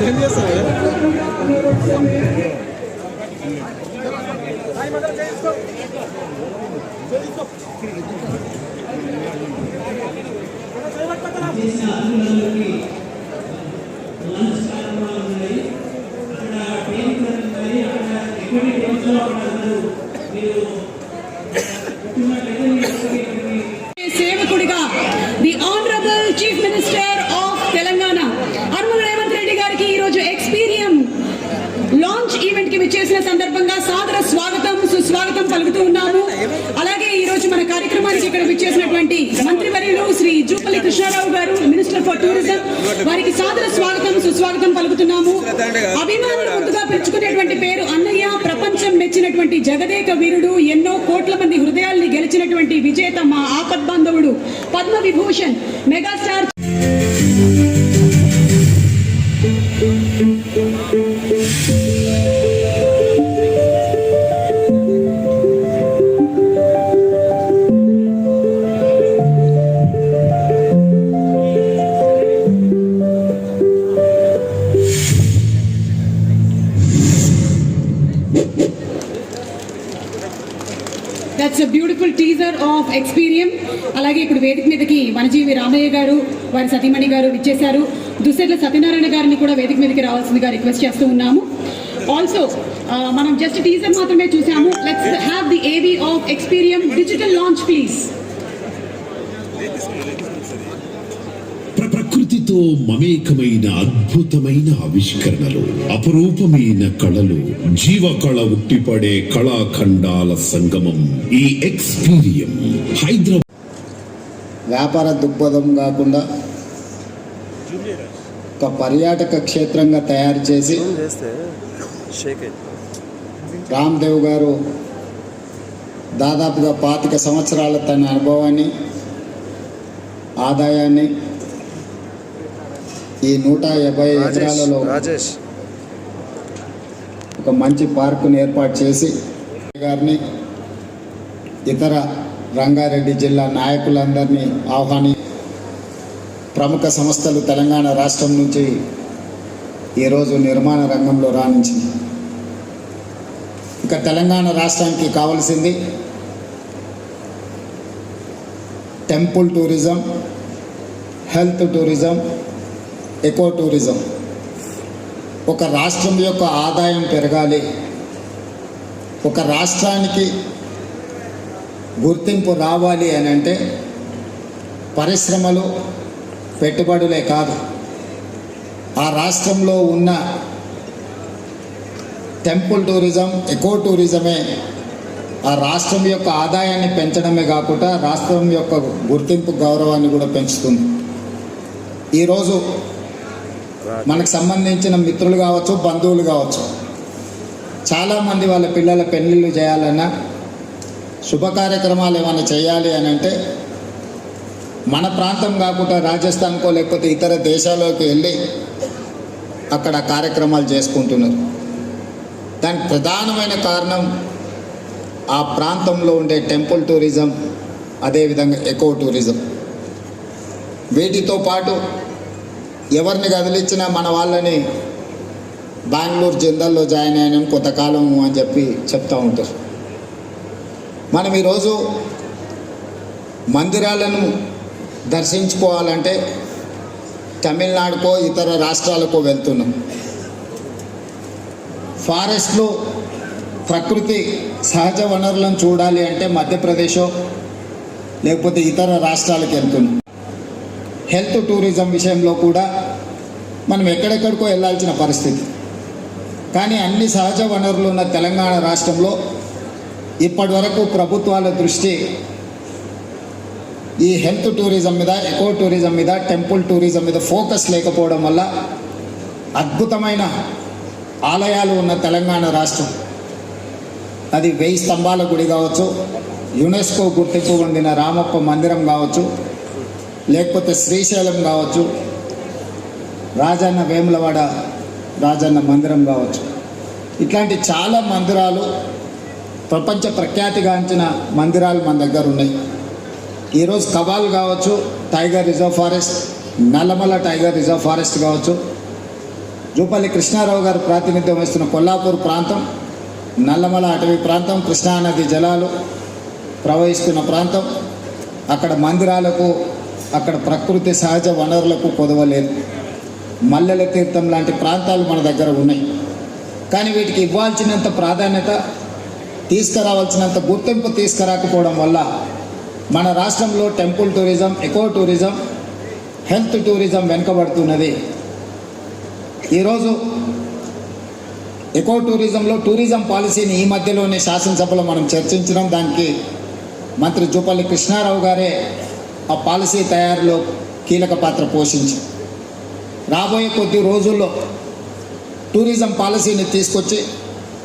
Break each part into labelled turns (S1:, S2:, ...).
S1: ఏం చేస్తావు
S2: సేవకుడిగా the honourable chief minister of Telangana Arun Revanth Reddy గారికి ఈరోజు ఎక్స్పీరియం లాంచ్ ఈవెంట్కి విచ్చేసిన సందర్భంగా సాదర స్వాగతం సుస్వాగతం పలుకుతూ ఉన్నాము అలాగే ఈ రోజు మన కార్యక్రమానికి ఇక్కడ విచ్చేసినటువంటి మంత్రివర్యులు శ్రీ జూపల్లి గారు మినిస్టర్ ఫర్ టూరిజం వారికి సాదర స్వాగతం సుస్వాగతం పలుకుతున్నాము. అభిమానులు ముందుగా పెంచుకునేటువంటి పేరు అన్నయ్య ప్రపంచం మెచ్చినటువంటి జగదేక వీరుడు ఎన్నో కోట్ల మంది హృదయాల్ని గెలిచినటువంటి విజేత మా ఆపద్బాంధవుడు Padma Vibhushan megastar. A teaser of Experium. అలాగే ఇప్పుడు వేదిక మీదకి వనజీవి రామయ్య గారు వారి సతీమణి గారు విచ్చేశారు. దుస్సెట్ల సత్యనారాయణ గారిని కూడా వేదిక మీదకి రావాల్సిందిగా రిక్వెస్ట్ చేస్తూ ఉన్నాము. ఆల్సో మనం జస్ట్ టీజర్ మాత్రమే చూసాము. Let's have the AV of Experium digital launch please
S3: ప్రకృతితో మమేకమైన అద్భుతమైన ఆవిష్కరణలు అపరూపమైన కళలు జీవకళ ఉట్టిపడే కళాఖండాల సంగమం ఈ ఎక్స్పీరియం హైదరాబాద్.
S4: వ్యాపార దృక్పథం కాకుండా ఒక పర్యాటక క్షేత్రంగా తయారు చేసి
S1: అవుతుంది
S4: రామ్దేవ్ గారు దాదాపుగా పాతిక సంవత్సరాల తన అనుభవాన్ని ఆదాయాన్ని ఈ నూట యాభై ఎకరాలలో ఒక మంచి పార్కును ఏర్పాటు చేసి గారిని ఇతర రంగారెడ్డి జిల్లా నాయకులందరినీ ఆహ్వాని ప్రముఖ సంస్థలు తెలంగాణ రాష్ట్రం నుంచి ఈరోజు నిర్మాణ రంగంలో రాణించింది. ఇక తెలంగాణ రాష్ట్రానికి కావలసింది temple tourism health tourism eco tourism ఒక రాష్ట్రం యొక్క ఆదాయం పెరగాలి. ఒక రాష్ట్రానికి గుర్తింపు రావాలి అని అంటే పరిశ్రమలు పెట్టుబడులే కాదు. ఆ రాష్ట్రంలో ఉన్న టెంపుల్ టూరిజం ఎకో టూరిజమే ఆ రాష్ట్రం యొక్క ఆదాయాన్ని పెంచడమే కాకుండా రాష్ట్రం యొక్క గుర్తింపు గౌరవాన్ని కూడా పెంచుతుంది. ఈరోజు మనకు సంబంధించిన మిత్రులు కావచ్చు బంధువులు కావచ్చు. చాలామంది వాళ్ళ పిల్లల పెళ్ళిళ్ళు చేయాలన్నా శుభ కార్యక్రమాలు ఏమైనా చేయాలి అని అంటే మన ప్రాంతం కాకుండా రాజస్థాన్కో లేకపోతే ఇతర దేశాల్లోకి వెళ్ళి అక్కడ కార్యక్రమాలు చేసుకుంటున్నారు. దానికి ప్రధానమైన కారణం ఆ ప్రాంతంలో ఉండే టెంపుల్ టూరిజం అదేవిధంగా ఎకో టూరిజం. వీటితో పాటు ఎవరిని కదిలించినా మన వాళ్ళని బెంగళూరు జిందల్లో జాయిన్ అయినాం కొంతకాలం అని చెప్పి చెప్తూ ఉంటారు. మనం ఈరోజు మందిరాలను దర్శించుకోవాలంటే తమిళనాడుకో ఇతర రాష్ట్రాలకో వెళ్తున్నాం. ఫారెస్ట్లో ప్రకృతి సహజ వనరులను చూడాలి అంటే మధ్యప్రదేశో లేకపోతే ఇతర రాష్ట్రాలకు వెళ్తున్నాం. హెల్త్ టూరిజం విషయంలో కూడా మనం ఎక్కడెక్కడికో వెళ్ళాల్సిన పరిస్థితి. కానీ అన్ని సహజ వనరులు ఉన్న తెలంగాణ రాష్ట్రంలో ఇప్పటి వరకు ప్రభుత్వాల దృష్టి ఈ హెల్త్ టూరిజం మీద ఎకో టూరిజం మీద టెంపుల్ టూరిజం మీద ఫోకస్ లేకపోవడం వల్ల అద్భుతమైన ఆలయాలు ఉన్న తెలంగాణ రాష్ట్రం. అది వెయ్యి స్తంభాల గుడి కావచ్చు యునెస్కో గుర్తింపు పొందిన రామప్ప మందిరం కావచ్చు లేకపోతే శ్రీశైలం కావచ్చు రాజన్న వేములవాడ రాజన్న మందిరం కావచ్చు. ఇట్లాంటి చాలా మందిరాలు ప్రపంచ ప్రఖ్యాతిగాంచిన మందిరాలు మన దగ్గర ఉన్నాయి. ఈరోజు కవాల్ కావచ్చు tiger reserve forest Nallamala tiger reserve forest కావచ్చు జూపల్లి కృష్ణారావు గారు ప్రాతినిధ్యం వహిస్తున్న కొల్లాపూర్ ప్రాంతం నల్లమల అటవీ ప్రాంతం కృష్ణానది జలాలు ప్రవహిస్తున్న ప్రాంతం అక్కడ మందిరాలకు అక్కడ ప్రకృతి సహజ వనరులకు కొదవలేదు. మల్లెల తీర్థం లాంటి ప్రాంతాలు మన దగ్గర ఉన్నాయి. కానీ వీటికి ఇవ్వాల్సినంత ప్రాధాన్యత తీసుకురావాల్సినంత గుర్తింపు తీసుకురాకపోవడం వల్ల మన రాష్ట్రంలో temple tourism eco tourism health tourism వెనుకబడుతున్నది. ఈరోజు ఎకో టూరిజంలో టూరిజం పాలసీని ఈ మధ్యలోనే శాసనసభలో మనం చర్చించడం దానికి మంత్రి జూపల్లి కృష్ణారావు గారే ఆ పాలసీ తయారీలో కీలక పాత్ర పోషించారు రాబోయే కొద్ది రోజుల్లో టూరిజం పాలసీని తీసుకొచ్చి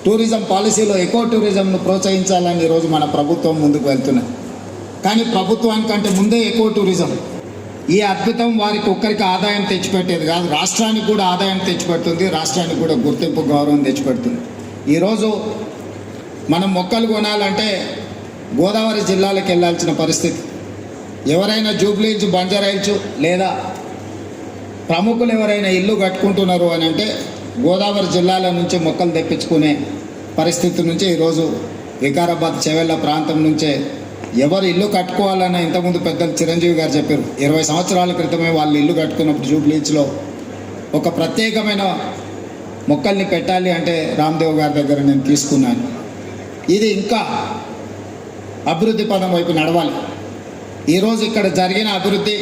S4: టూరిజం పాలసీలో ఎకో టూరిజంను ప్రోత్సహించాలని ఈరోజు మన ప్రభుత్వం ముందుకు వెళ్తున్నది. కానీ ప్రభుత్వానికంటే ముందే ఎకో టూరిజం. ఈ అద్భుతం వారికి ఒక్కరికి ఆదాయం తెచ్చిపెట్టేది కాదు రాష్ట్రానికి కూడా ఆదాయం తెచ్చిపెడుతుంది రాష్ట్రానికి కూడా గుర్తింపు గౌరవం తెచ్చిపెడుతుంది. ఈరోజు మనం మొక్కలు కొనాలంటే గోదావరి జిల్లాలకు వెళ్ళాల్సిన పరిస్థితి. ఎవరైనా జూబ్లీహిల్స్ బంజారాయిల్స్ లేదా ప్రముఖులు ఎవరైనా ఇల్లు కట్టుకుంటున్నారు అని అంటే గోదావరి జిల్లాల నుంచి మొక్కలు తెప్పించుకునే పరిస్థితి నుంచి ఈరోజు వికారాబాద్ చెవెళ్ళ ప్రాంతం నుంచే ఎవరు ఇల్లు కట్టుకోవాలని ఇంతకుముందు పెద్దలు చిరంజీవి గారు చెప్పారు. ఇరవై సంవత్సరాల క్రితమే వాళ్ళు ఇల్లు కట్టుకున్నప్పుడు జూబ్లీచ్లో ఒక ప్రత్యేకమైన మొక్కల్ని పెట్టాలి అంటే రామ్దేవ్ గారి దగ్గర నేను తీసుకున్నాను. ఇది ఇంకా అభివృద్ధి పదం వైపు నడవాలి. ఈరోజు ఇక్కడ జరిగిన అభివృద్ధి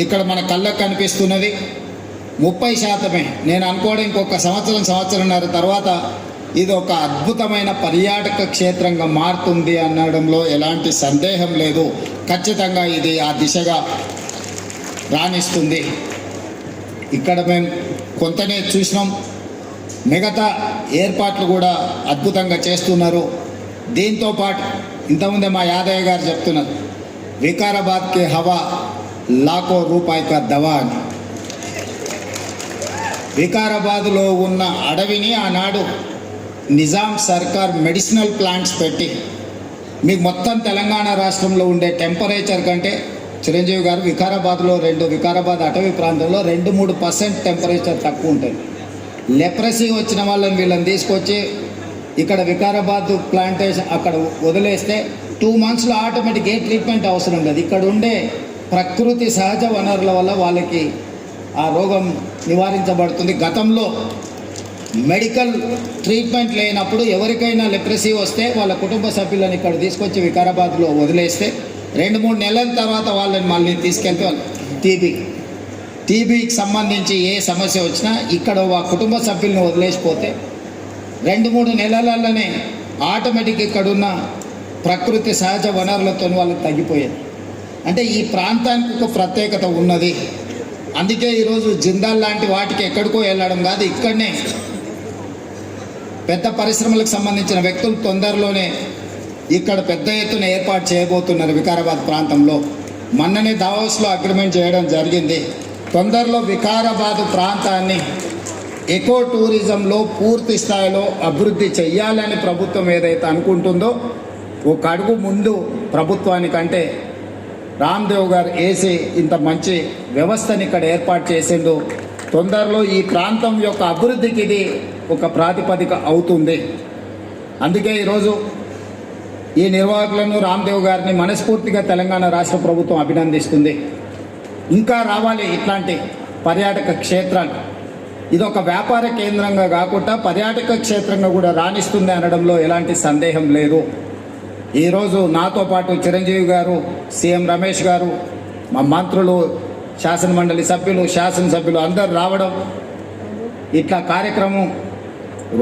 S4: ఇక్కడ మన కళ్ళకు కనిపిస్తున్నది. ముప్పై శాతమే. నేను అనుకోవడం ఇంకొక సంవత్సరం సంవత్సరంన్నర తర్వాత ఇది ఒక అద్భుతమైన పర్యాటక క్షేత్రంగా మారుతుంది అనడంలో ఎలాంటి సందేహం లేదు. ఖచ్చితంగా ఇది ఆ దిశగా రాణిస్తుంది. ఇక్కడ మేము కొంతనే చూసినాం. మిగతా ఏర్పాట్లు కూడా అద్భుతంగా చేస్తున్నారు. దీంతో పాటు ఇంతకుముందే మా యాదయ్య గారు చెప్తున్నారు. వికారాబాద్ కే హవా లాఖో రూపాయి కా దవా అని వికారాబాద్లో ఉన్న అడవిని ఆనాడు నిజాం సర్కార్ మెడిసినల్ ప్లాంట్స్ పెట్టి మీకు మొత్తం తెలంగాణ రాష్ట్రంలో ఉండే టెంపరేచర్ కంటే చిరంజీవి గారు వికారాబాద్లో రెండు వికారాబాద్ అటవీ ప్రాంతంలో రెండు మూడు పర్సెంట్ టెంపరేచర్ తక్కువ ఉంటుంది. లెప్రసీ వచ్చిన వాళ్ళని వీళ్ళని తీసుకొచ్చి ఇక్కడ వికారాబాద్ ప్లాంటేషన్ అక్కడ వదిలేస్తే టూ మంత్స్లో ఆటోమేటిక్ ఏ ట్రీట్మెంట్ అవసరం లేదు ఇక్కడ ఉండే ప్రకృతి సహజ వనరుల వల్ల వాళ్ళకి ఆ రోగం నివారించబడుతుంది. గతంలో మెడికల్ ట్రీట్మెంట్ లేనప్పుడు ఎవరికైనా లెప్రసీ వస్తే వాళ్ళ కుటుంబ సభ్యులను ఇక్కడ తీసుకొచ్చి వికారాబాద్లో వదిలేస్తే రెండు మూడు నెలల తర్వాత వాళ్ళని మళ్ళీ తీసుకెళ్తే టీబీ. టీబీకి సంబంధించి ఏ సమస్య వచ్చినా ఇక్కడ ఆ కుటుంబ సభ్యులను వదిలేసిపోతే రెండు మూడు నెలలలోనే ఆటోమేటిక్ ఇక్కడున్న ప్రకృతి సహజ వనరులతో వాళ్ళకి తగ్గిపోయేది అంటే ఈ ప్రాంతానికి ఒక ప్రత్యేకత ఉన్నది. అందుకే ఈరోజు జిందాల్ లాంటి వాటికి ఎక్కడికో వెళ్ళడం కాదు ఇక్కడనే. పెద్ద పరిశ్రమలకు సంబంధించిన వ్యక్తులు తొందరలోనే ఇక్కడ పెద్ద ఎత్తున ఏర్పాటు చేయబోతున్నారు వికారాబాద్ ప్రాంతంలో. మొన్ననే దావోస్లో అగ్రిమెంట్ చేయడం జరిగింది. తొందరలో వికారాబాద్ ప్రాంతాన్ని ఎకో టూరిజంలో పూర్తి స్థాయిలో అభివృద్ధి చెయ్యాలని ప్రభుత్వం ఏదైతే అనుకుంటుందో ఒక అడుగు ముందు ప్రభుత్వానికంటే రామ్దేవ్ గారు వేసి ఇంత మంచి వ్యవస్థని ఇక్కడ ఏర్పాటు చేసిండు. తొందరలో ఈ ప్రాంతం యొక్క అభివృద్ధికి ఇది ఒక ప్రాతిపదిక అవుతుంది. అందుకే ఈరోజు ఈ నిర్వాహకులను రామ్దేవ్ గారిని మనస్ఫూర్తిగా తెలంగాణ రాష్ట్ర ప్రభుత్వం అభినందిస్తుంది. ఇంకా రావాలి ఇట్లాంటి పర్యాటక క్షేత్రాలు. ఇది ఒక వ్యాపార కేంద్రంగా కాకుండా పర్యాటక క్షేత్రంగా కూడా రాణిస్తుంది అనడంలో ఎలాంటి సందేహం లేదు. ఈరోజు నాతో పాటు చిరంజీవి గారు సీఎం రమేష్ గారు మా మంత్రులు శాసనమండలి సభ్యులు శాసనసభ్యులు అందరు రావడం ఇట్లా కార్యక్రమం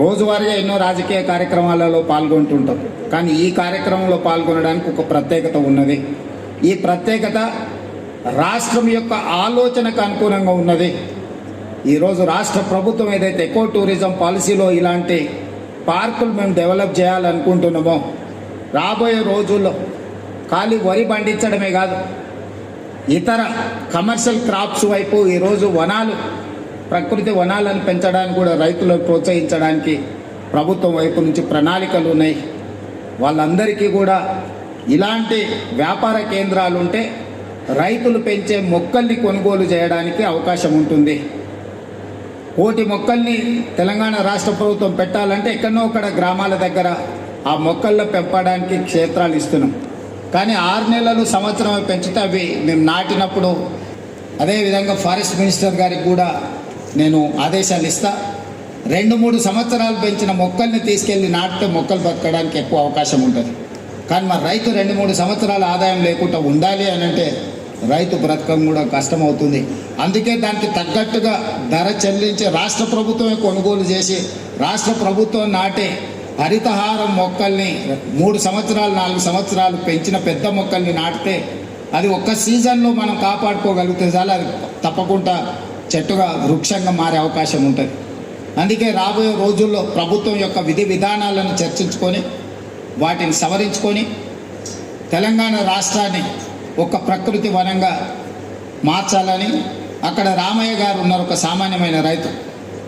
S4: రోజువారీగా ఎన్నో రాజకీయ కార్యక్రమాలలో పాల్గొంటుంటాం. కానీ ఈ కార్యక్రమంలో పాల్గొనడానికి ఒక ప్రత్యేకత ఉన్నది. ఈ ప్రత్యేకత రాష్ట్రం యొక్క ఆలోచనకు అనుకూలంగా ఉన్నది. ఈరోజు రాష్ట్ర ప్రభుత్వం ఏదైతే ఎకో టూరిజం పాలసీలో ఇలాంటి పార్కులు మేము డెవలప్ చేయాలనుకుంటున్నామో రాబోయే రోజుల్లో ఖాళీ వరి పండించడమే కాదు ఇతర కమర్షియల్ క్రాప్స్ వైపు ఈరోజు వనాలు ప్రకృతి వనాలను పెంచడానికి కూడా రైతులను ప్రోత్సహించడానికి ప్రభుత్వం వైపు నుంచి ప్రణాళికలు ఉన్నాయి. వాళ్ళందరికీ కూడా ఇలాంటి వ్యాపార కేంద్రాలు ఉంటే రైతులు పెంచే మొక్కల్ని కొనుగోలు చేయడానికి అవకాశం ఉంటుంది. కోటి మొక్కల్ని తెలంగాణ రాష్ట్ర ప్రభుత్వం పెట్టాలంటే ఎక్కడో అక్కడ గ్రామాల దగ్గర ఆ మొక్కల్లో పెంపడానికి క్షేత్రాలు ఇస్తున్నాం. కానీ ఆరు నెలలు సంవత్సరం పెంచితే అవి మేము నాటినప్పుడు అదేవిధంగా ఫారెస్ట్ మినిస్టర్ గారికి కూడా నేను ఆదేశాలు ఇస్తా. రెండు మూడు సంవత్సరాలు పెంచిన మొక్కల్ని తీసుకెళ్ళి నాటితే మొక్కలు బతకడానికి ఎక్కువ అవకాశం ఉంటుంది. కానీ మరి రైతు రెండు మూడు సంవత్సరాల ఆదాయం లేకుండా ఉండాలి అని అంటే రైతు బ్రతకం కూడా కష్టమవుతుంది. అందుకే దానికి తగ్గట్టుగా ధర చెల్లించి రాష్ట్ర ప్రభుత్వమే కొనుగోలు చేసి రాష్ట్ర ప్రభుత్వం నాటే హరితహారం మొక్కల్ని మూడు సంవత్సరాలు నాలుగు సంవత్సరాలు పెంచిన పెద్ద మొక్కల్ని నాటితే అది ఒక్క సీజన్లో మనం కాపాడుకోగలిగితే చాలు. అది తప్పకుండా చెట్టుగా వృక్షంగా మారే అవకాశం ఉంటుంది. అందుకే రాబోయే రోజుల్లో ప్రభుత్వం యొక్క విధి విధానాలను చర్చించుకొని వాటిని సవరించుకొని తెలంగాణ రాష్ట్రాన్ని ఒక ప్రకృతి వనంగా మార్చాలని అక్కడ రామయ్య గారు ఉన్నారు ఒక సామాన్యమైన రైతు.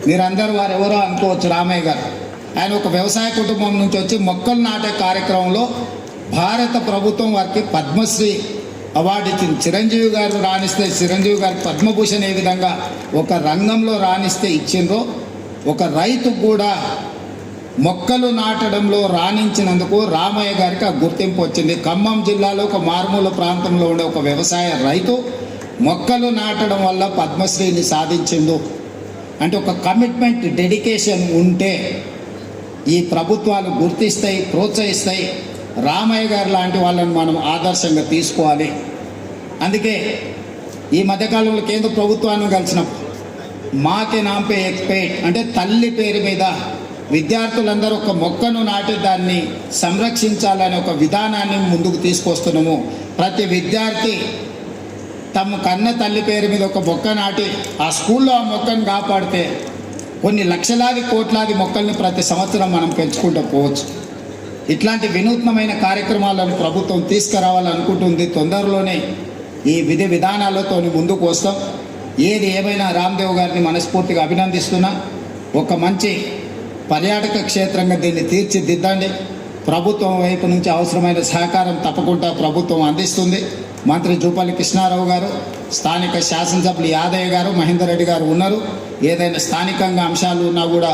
S4: మీరందరూ వారు ఎవరో అనుకోవచ్చు రామయ్య గారు. ఆయన ఒక వ్యవసాయ కుటుంబం నుంచి వచ్చి మొక్కలు నాటే కార్యక్రమంలో భారత ప్రభుత్వం వారికి పద్మశ్రీ అవార్డు ఇచ్చింది. చిరంజీవి గారు రాణిస్తే చిరంజీవి గారు పద్మభూషణ్ ఏ విధంగా ఒక రంగంలో రాణిస్తే ఇచ్చిండ్రో ఒక రైతు కూడా మొక్కలు నాటడంలో రాణించినందుకు రామయ్య గారికి ఆ గుర్తింపు వచ్చింది. ఖమ్మం జిల్లాలో ఒక మారుమూల ప్రాంతంలో ఉండే ఒక వ్యవసాయ రైతు మొక్కలు నాటడం వల్ల పద్మశ్రీని సాధించిండు. అంటే ఒక కమిట్మెంట్ డెడికేషన్ ఉంటే ఈ ప్రభుత్వాలు గుర్తిస్తాయి ప్రోత్సహిస్తాయి. రామయ్య గారు లాంటి వాళ్ళని మనం ఆదర్శంగా తీసుకోవాలి. అందుకే ఈ మధ్యకాలంలో కేంద్ర ప్రభుత్వాన్ని కలిసినప్పుడు మాకే నాంపే ఎక్స్పేట్ అంటే తల్లి పేరు మీద విద్యార్థులందరూ ఒక మొక్కను నాటి దాన్ని సంరక్షించాలనే ఒక విధానాన్ని ముందుకు తీసుకొస్తున్నాము. ప్రతి విద్యార్థి తమ కన్న తల్లి పేరు మీద ఒక మొక్క నాటి ఆ స్కూల్లో ఆ మొక్కను కాపాడితే కొన్ని లక్షలాది కోట్లాది మొక్కల్ని ప్రతి సంవత్సరం మనం పెంచుకుంటూ పోవచ్చు. ఇట్లాంటి వినూత్నమైన కార్యక్రమాలను ప్రభుత్వం తీసుకురావాలనుకుంటుంది. తొందరలోనే ఈ విధి విధానాలతో ముందుకు వస్తాం. ఏది ఏమైనా రామ్దేవ్ గారిని మనస్ఫూర్తిగా అభినందిస్తున్నా. ఒక మంచి పర్యాటక క్షేత్రంగా దీన్ని తీర్చిదిద్దండి. ప్రభుత్వం వైపు నుంచి అవసరమైన సహకారం తప్పకుండా ప్రభుత్వం అందిస్తుంది. మంత్రి జూపల్లి కృష్ణారావు గారు స్థానిక శాసనసభ్యులు యాదయ్య గారు మహేందర్ రెడ్డి గారు ఉన్నారు. ఏదైనా స్థానికంగా అంశాలు ఉన్నా కూడా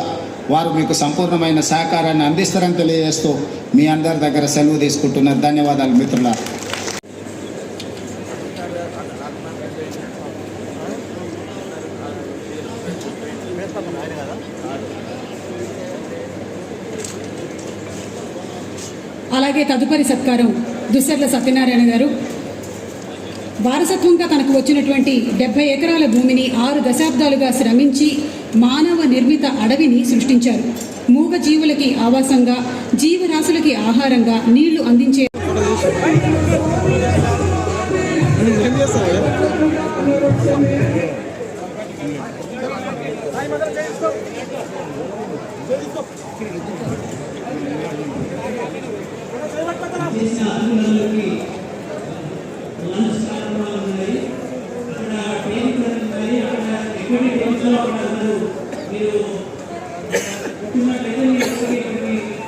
S4: వారు మీకు సంపూర్ణమైన సహకారాన్ని అందిస్తారని తెలియజేస్తూ మీ అందరి దగ్గర సెలవు తీసుకుంటున్నారు. ధన్యవాదాలు మిత్రుల
S2: అలాగే తదుపరి సత్కారం దుశ్శర్ల సత్యనారాయణ గారు. వారసత్వంగా తనకు వచ్చినటువంటి డెబ్బై ఎకరాల భూమిని ఆరు దశాబ్దాలుగా శ్రమించి మానవ నిర్మిత అడవిని సృష్టించారు. మూగ జీవులకి ఆవాసంగా జీవరాశులకి ఆహారంగా నీళ్ళు అందించే